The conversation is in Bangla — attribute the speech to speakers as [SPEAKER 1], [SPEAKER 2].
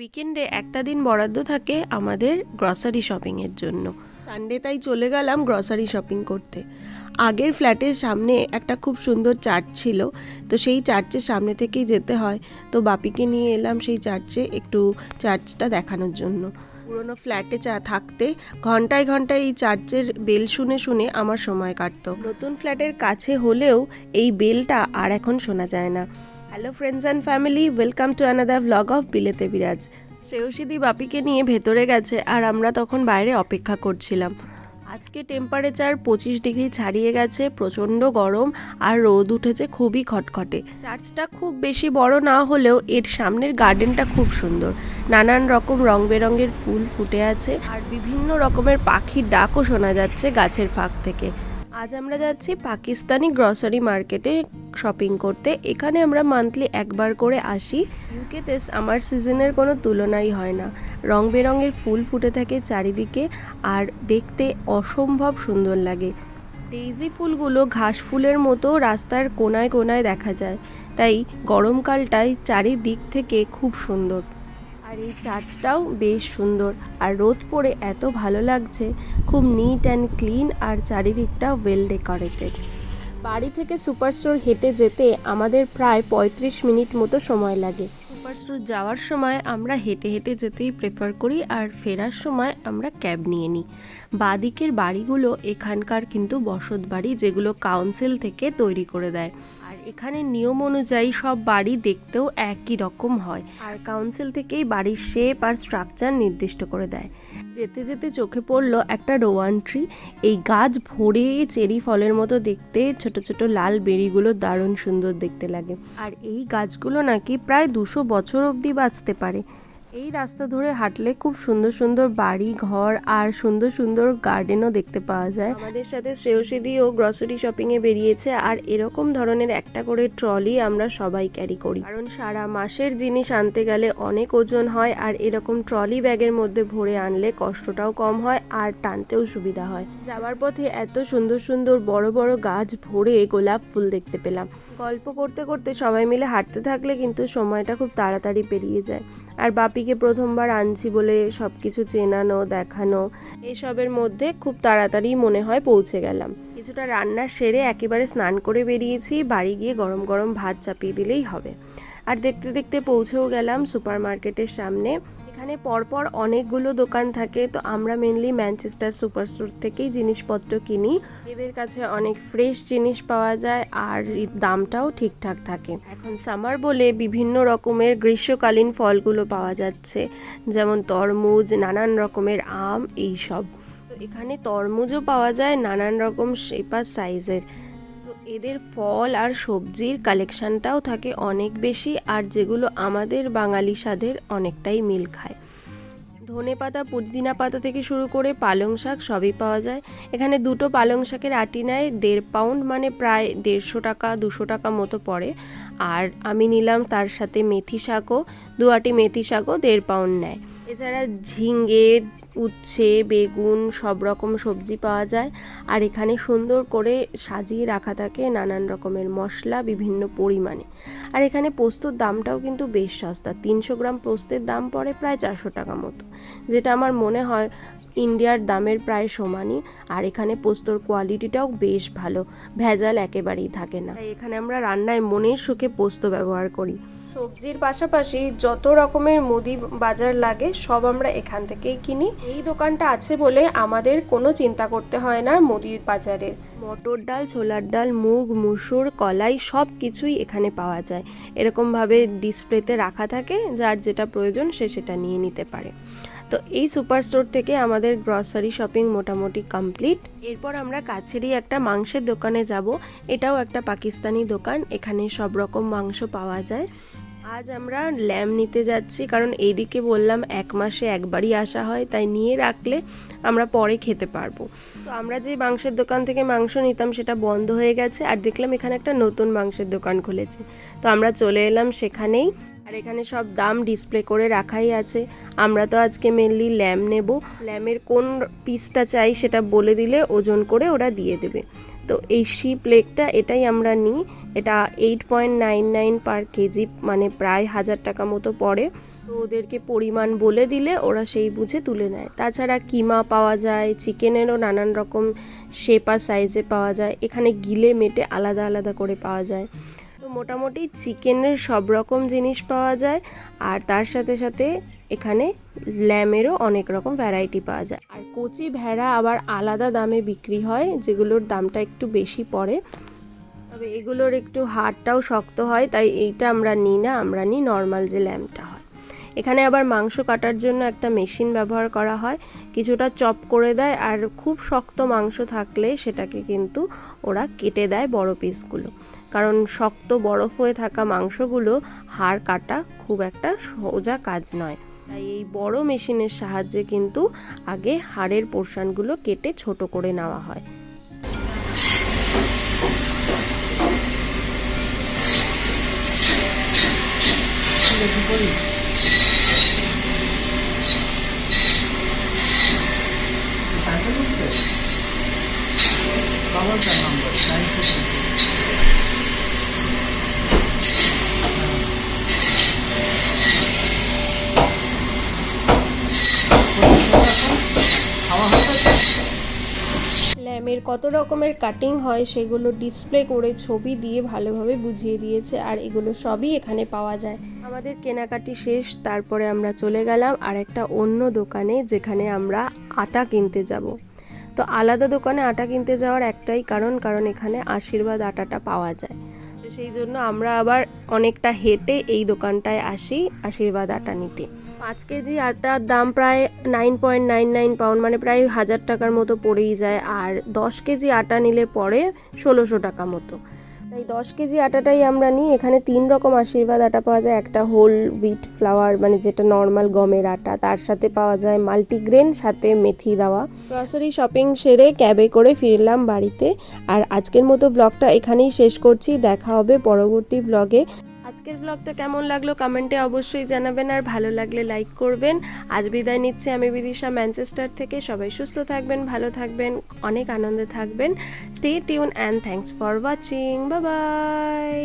[SPEAKER 1] উইকেন্ডে একটা দিন বরাদ্দ থাকে আমাদের গ্রসারি শপিংয়ের জন্য। সানডে তাই চলে গেলাম গ্রসারি শপিং করতে। আগের ফ্ল্যাটের সামনে একটা খুব সুন্দর চার্চ ছিল, তো সেই চার্চের সামনে থেকেই যেতে হয়। তো বাপিকে নিয়ে এলাম সেই চার্চে একটু চার্চটা দেখানোর জন্য। পুরোনো ফ্ল্যাটে চা, থাকতে ঘন্টায় ঘন্টায় এই চার্চের বেল শুনে শুনে আমার সময় কাটতো। নতুন ফ্ল্যাটের কাছে হলেও এই বেলটা আর এখন শোনা যায় না। Hello friends and family welcome to another vlog of বিলেতে Biraj শ্রেয়সীদি বাপিকে নিয়ে ভেতরে গেছে আর আমরা তখন বাইরে অপেক্ষা করছিলাম। আজকে টেম্পারেচার পঁচিশ ডিগ্রি ছাড়িয়ে গেছে, প্রচণ্ড গরম আর রোদ উঠেছে খুবই খটখটে। চার্চটা খুব বেশি বড় না হলেও এর সামনের গার্ডেনটা খুব সুন্দর। নানান রকম রং বেরঙের ফুল ফুটে আছে আর বিভিন্ন রকমের পাখির ডাকও শোনা যাচ্ছে গাছের ফাঁক থেকে। আজ আমরা যাচ্ছি পাকিস্তানি গ্রসারি মার্কেটে শপিং করতে। এখানে আমরা মান্থলি একবার করে আসি। ইউকেতে আমার সিজনের কোনো তুলনাই হয় না। রং বেরঙের ফুল ফুটে থাকে চারিদিকে আর দেখতে অসম্ভব সুন্দর লাগে। ডেইজি ফুলগুলো ঘাস ফুলের মতো রাস্তার কোনায় কোনায় দেখা যায়। তাই গরমকালটায় চারিদিক থেকে খুব সুন্দর। আর এই চার্চটাও বেশ সুন্দর। আর রোদ পড়ে এত ভালো লাগছে, খুব নিট অ্যান্ড ক্লিন আর চারিদিকটা ওয়েল ডেকোরেটেড বাড়ি থেকে সুপার স্টোর হেঁটে যেতে আমাদের প্রায় পঁয়ত্রিশ মিনিট মতো সময় লাগে। সুপার স্টোর যাওয়ার সময় আমরা হেঁটে হেঁটে যেতেই প্রেফার করি আর ফেরার সময় আমরা ক্যাব নিয়ে নিই। বাদিকের বাড়িগুলো এখানকার কিন্তু বসত বাড়ি যেগুলো কাউন্সিল থেকে তৈরি করে দেয়। এখানে নিয়ম অনুযায়ী সব বাড়ি দেখতেও একই রকম হয়। আর কাউন্সিল থেকেই বাড়ির শেপ আর স্ট্রাকচার নির্দিষ্ট করে দেয়। যেতে যেতে চোখে পড়ল একটা রোয়ান ট্রি এই গাছ ভরে চেরি ফলের মতো দেখতে, ছোট ছোট লাল বেরিগুলো দারুণ সুন্দর দেখতে লাগে। আর এই গাছগুলো নাকি প্রায় দুশো বছর অবধি বাঁচতে পারে। এই রাস্তা ধরে হাঁটলে খুব সুন্দর সুন্দর বাড়ি, ঘর আর সুন্দর সুন্দর গার্ডেনও দেখতে পাওয়া যায়। আমাদের সাথে শ্রেয়সীদিও গ্রসারি শপিং এ বেরিয়েছে আর এরকম ধরনের একটা করে ট্রলি আমরা সবাই ক্যারি করি। কারণ সারা মাসের জিনিস আনতে গেলে অনেক ওজন হয় আর এরকম ট্রলি ব্যাগের মধ্যে ভরে আনলে কষ্টটাও কম হয় আর টানতেও সুবিধা হয়। যাওয়ার পথে এত সুন্দর সুন্দর বড় বড় গাছ ভরে গোলাপ ফুল দেখতে পেলাম। গল্প করতে করতে সবাই মিলে হাঁটতে থাকলে কিন্তু সময়টা খুব তাড়াতাড়ি পেরিয়ে যায়। আর বাপিকে প্রথমবার আনছি বলে সব কিছু চেনানো, দেখানো, এসবের মধ্যে খুব তাড়াতাড়ি মনে হয় পৌঁছে গেলাম। কিছুটা রান্না সেরে একেবারে স্নান করে বেরিয়েছি, বাড়ি গিয়ে গরম গরম ভাত চাপিয়ে দিলেই হবে। আর দেখতে দেখতে পৌঁছেও গেলাম সুপার মার্কেটের সামনে। এখানে পরপর অনেকগুলো দোকান থাকে। তো আমরা মেনলি ম্যানচেস্টার সুপার স্টোর থেকেই জিনিসপত্র কিনি। এদের কাছে অনেক ফ্রেশ জিনিস পাওয়া যায় আর দামটাও ঠিকঠাক থাকে। এখন সামার বলে বিভিন্ন রকমের গ্রীষ্মকালীন ফলগুলো পাওয়া যাচ্ছে। যেমন তরমুজ, নানান রকমের আম এই সব এখানে তরমুজও পাওয়া যায়, নানান রকম শেপ আর সাইজের এদের ফল আর সবজির কালেকশনটাও থাকে অনেক বেশি, আর যেগুলো আমাদের বাঙালি স্বাদের অনেকটাই মিল খায়। ধনে পাতা, পুদিনা পাতা থেকে শুরু করে পালং শাক সবই পাওয়া যায়। এখানে দুটো পালং শাকের আটি নেয়, দেড় পাউন্ড মানে প্রায় দেড়শো টাকা, দুশো টাকা মতো পড়ে। আর আমি নিলাম তার সাথে মেথি শাকও, দু আটি মেথি শাকও দেড় পাউন্ড নেয়। এছাড়া ঝিঙ্গে উচ্ছে, বেগুন, সব রকম সবজি পাওয়া যায়। আর এখানে সুন্দর করে সাজিয়ে রাখা থাকে নানান রকমের মশলা, বিভিন্ন পরিমাণে। আর এখানে পোস্তর দামটাও কিন্তু বেশ সস্তা। তিনশো গ্রাম পোস্তের দাম পড়ে প্রায় চারশো টাকা মতো। যেটা আমার মনে হয় ইন্ডিয়ার দামের প্রায় সমানই। আর এখানে পোস্তর কোয়ালিটিটাও বেশ ভালো। ভেজাল একেবারেই থাকে না। এখানে আমরা রান্নায় মনের সুখে পোস্ত ব্যবহার করি। সবজির পাশাপাশি যত রকমের মুদি বাজার লাগে, সব আমরা এখান থেকেই কিনি। এই দোকানটা আছে বলে আমাদের কোনো চিন্তা করতে হয় না মুদি বাজারের মটর ডাল, ছোলার ডাল, মুগ, মুসুর, কলাই সব কিছুই এখানে পাওয়া যায়। এরকমভাবে ডিসপ্লেতে রাখা থাকে, যার যেটা প্রয়োজন সে সেটা নিয়ে নিতে পারে। তো এই সুপার স্টোর থেকে আমাদের গ্রসারি শপিং মোটামুটি কমপ্লিট এরপর আমরা কাছেরই একটা মাংসের দোকানে যাব। এটাও একটা পাকিস্তানি দোকান, এখানে সব রকম মাংস পাওয়া যায়। আজ আমরা ল্যাম নিতে যাচ্ছি, কারণ এইদিকে বললাম এক মাসে একবারই আসা হয়, তাই নিয়ে রাখলে আমরা পরে খেতে পারব। তো আমরা যে মাংসের দোকান থেকে মাংস নিতাম, সেটা বন্ধ হয়ে গেছে, আর দেখলাম এখানে একটা নতুন মাংসের দোকান খুলেছে। তো আমরা চলে এলাম সেখানেই। আর এখানে সব দাম ডিসপ্লে করে রাখাই আছে। আমরা তো আজকে মেনলি ল্যাম নেব। ল্যামের কোন পিসটা চাই সেটা বলে দিলে ওজন করে ওরা দিয়ে দেবে। তো এই শিপ লেগটা এটাই আমরা নিই। এটা eight point nine nine per kg মানে প্রায় হাজার টাকা মতো পড়ে। তো ওদেরকে পরিমাণ বলে দিলে ওরা সেই বুঝে তুলে নেয়। তাছাড়া কিমা পাওয়া যায়, চিকেনেরও নানান রকম শেপ সাইজে পাওয়া যায়। এখানে গিলে, মেটে আলাদা আলাদা করে পাওয়া যায়। মোটামুটি চিকেনের সব রকম জিনিস পাওয়া যায়, আর তার সাথে সাথে এখানে ল্যামেরও অনেক রকম ভ্যারাইটি পাওয়া যায়। আর কচি ভেড়া আবার আলাদা দামে বিক্রি হয়, যেগুলোর দামটা একটু বেশি পড়ে। তবে এগুলোর একটু হাড়টাও শক্ত হয়, তাই এইটা আমরা নিই না, আমরা নিই নর্মাল যে ল্যাম্পটা হয়। এখানে আবার মাংস কাটার জন্য একটা মেশিন ব্যবহার করা হয়, কিছুটা চপ করে দেয়, আর খুব শক্ত মাংস থাকলে সেটাকে কিন্তু ওরা কেটে দেয় বড় পিসগুলো কারণ শক্ত বরফ হয়ে থাকা মাংসগুলো হাড় কাটা খুব একটা সোজা কাজ নয়। তাই এই বড় মেশিনের সাহায্যে কিন্তু আগে হাড়ের পোর্শনগুলো কেটে ছোট করে নেওয়া হয়।
[SPEAKER 2] বাবার নাম্বার নাইন খাওয়া হয়ে গেছে
[SPEAKER 1] ল্যামের কত রকমের কাটিং হয় সেগুলো ডিসপ্লে করে ছবি দিয়ে ভালোভাবে বুঝিয়ে দিয়েছে আর এগুলো সবই এখানে পাওয়া যায়। আমাদের কেনাকাটি শেষ, তারপরে আমরা চলে গেলাম আর একটা অন্য দোকানে যেখানে আমরা আটা কিনতে যাব। তো আলাদা দোকানে আটা কিনতে যাওয়ার একটাই কারণ কারণ এখানে আশীর্বাদ আটাটা পাওয়া যায়। সেই জন্য আমরা আবার অনেকটা হেঁটে এই দোকানটায় আসি আশীর্বাদ আটা নিতে। পাঁচ কেজি আটার দাম প্রায় nine point nine nine pound মানে প্রায় হাজার টাকার মতো পড়েই যায়। আর দশ কেজি আটা নিলে পরে ষোলোশো টাকা মতো। তাই দশ কেজি আটাটাই আমরা নিই। এখানে তিন রকম আশীর্বাদ আটা পাওয়া যায়। একটা হোল উইট ফ্লাওয়ার মানে যেটা নর্মাল গমের আটা। তার সাথে পাওয়া যায় মাল্টিগ্রেন সাথে মেথি দেওয়া। গ্রসারি শপিং সেরে ক্যাবে করে ফিরলাম বাড়িতে। আর আজকের মতো ব্লগটা এখানেই শেষ করছি। দেখা হবে পরবর্তী ব্লগে আজকের ব্লগটা কেমন লাগল কমেন্টে অবশ্যই জানাবেন আর ভালো লাগলে লাইক করবেন। আজ বিদায় নিচ্ছে আমি বিদিশা ম্যানচেস্টার থেকে। সবাই সুস্থ থাকবেন, ভালো থাকবেন, অনেক আনন্দে থাকবেন। Stay tune and thanks for watching bye bye